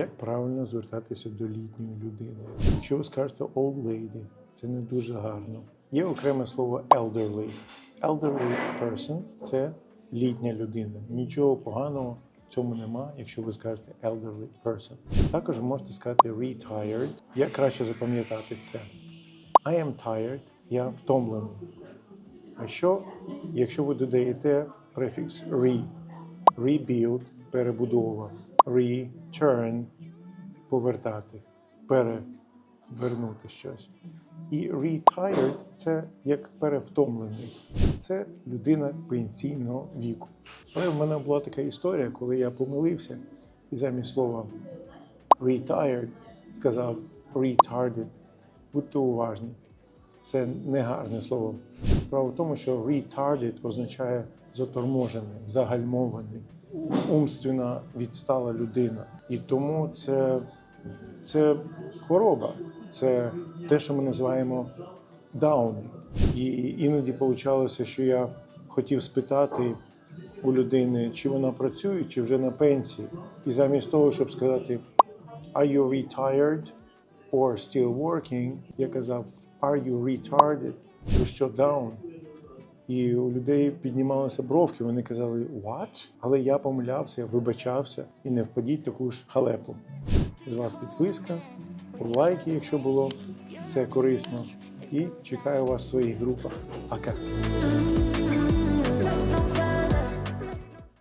Як правильно звертатися до літньої людини? Якщо ви скажете old lady, це не дуже гарно. Є окреме слово elderly. Elderly person – це літня людина. Нічого поганого в цьому нема, якщо ви скажете elderly person. Також можете сказати retired. Як краще запам'ятати це? I am tired. Я втомлений. А що, якщо ви додаєте префікс re, rebuild, перебудова, return, повертати, перевернути щось. І retired – це як перевтомлений. Це людина пенсійного віку. Але в мене була така історія, коли я помилився і замість слова retired сказав retarded. Будьте уважні. Це негарне слово. Справа в тому, що retarded означає заторможений, загальмований, умственно відстала людина. І тому це, це хвороба, це те, що ми називаємо дауни. І іноді получалося, що я хотів спитати у людини, чи вона працює, чи вже на пенсії. І замість того, щоб сказати Are you retired or still working? Я казав Are you retarded? Down? І у людей піднімалися бровки, вони казали What? Але я помилявся, вибачався і не впадіть таку ж халепу. З вас підписка, лайки, якщо було це корисно. І чекаю вас в своїх групах. Пока!